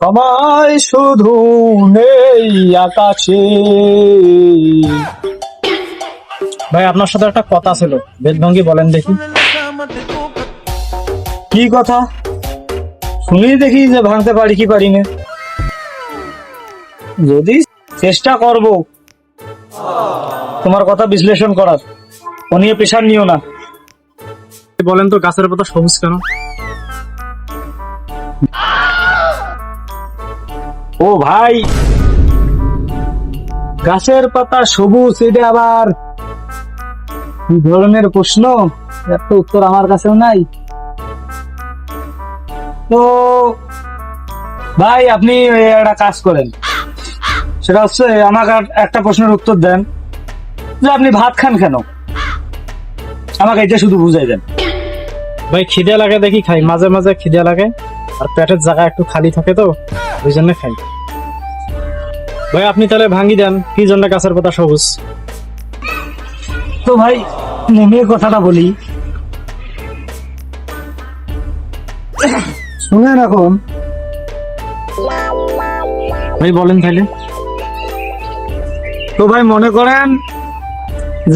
আমায় শুধু নেই আকাশে। ভাই, আপনার সাথে একটা কথা ছিল। বেদভঙ্গি বলেন দেখি। কি কথা? শুনি দেখি যে ভাঙতে পারি কি পারি না। যদি চেষ্টা করব তোমার কথা বিশ্লেষণ করার, ও নিয়ে প্রেশার নিও না। বলেন তো, গাছের পাতা সবুজ কেন? ও ভাই। গাছের পাতা সবুজ, এটা আবার কি ধরনের প্রশ্ন? এর উত্তর আমার কাছেও নাই। তো ভাই, আপনি একটা কাজ করেন। সেটা হচ্ছে, আমাকে একটা প্রশ্নের উত্তর দেন। যে আপনি ভাত খান কেন? আমাকে এটা শুধু বুঝাই দেন। ভাই, খিদে লাগে দেখি খাই। মাঝে মাঝে খিদে লাগে। আর পেটের জায়গা একটু খালি থাকে তো ওই জন্য খাই। ভাই আপনি তাহলে ভাঙ্গি দেন। কি জন্য গাছের পাতা সবুজ? তো ভাই নেমে কথাটা বলি। শুনেন এখন ভাই বলেন তাহলে। তো ভাই মনে করেন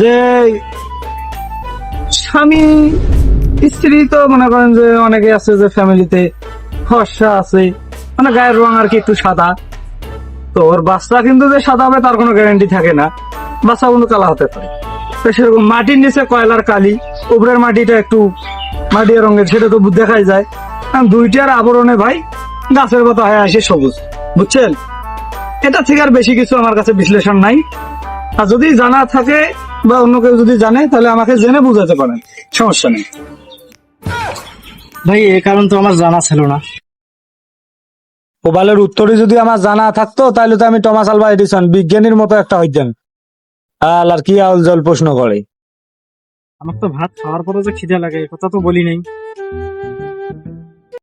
যে স্বামী স্ত্রী তো মনে করেন যে অনেকে আছে যে ফ্যামিলিতে ফর্সা আছে। মানে গায়ের রং আর কি একটু সাদা। তো ওর বাচ্চা কিন্তু যে সাদা হবে, তার কোনো গ্যারান্টি থাকে না। বাচ্চা কিন্তু কালা হতে পারে। তো সেরকম মাটির নিচে কয়লার কালি, উপরের মাটিটা একটু মাটিয়া রঙের, সেটা তো দেখাই যায়। দুইটার আবরণে ভাই গাছের মতো হয়ে আসে সবুজ। বুঝছেন? এটা থেকে আর বেশি কিছু আমার কাছে বিশ্লেষণ নাই। আর যদি জানা থাকে বা অন্য কেউ যদি জানে, তাহলে আমাকে জেনে বুঝাতে পারেন। সমস্যা নেই। ভাই এ কারণ তো আমার জানা ছিল না। ওবালের উত্তরে যদি আমার জানা থাকতো তাহলে তো আমি টমাস আলভা এডিসন বিজ্ঞানীর মতো একটা হইতেন। আল আর কি আল জল প্রশ্ন করে। আমার তো ভাত খাওয়ার পরে যে খিদে লাগে কথা তো বলি নাই।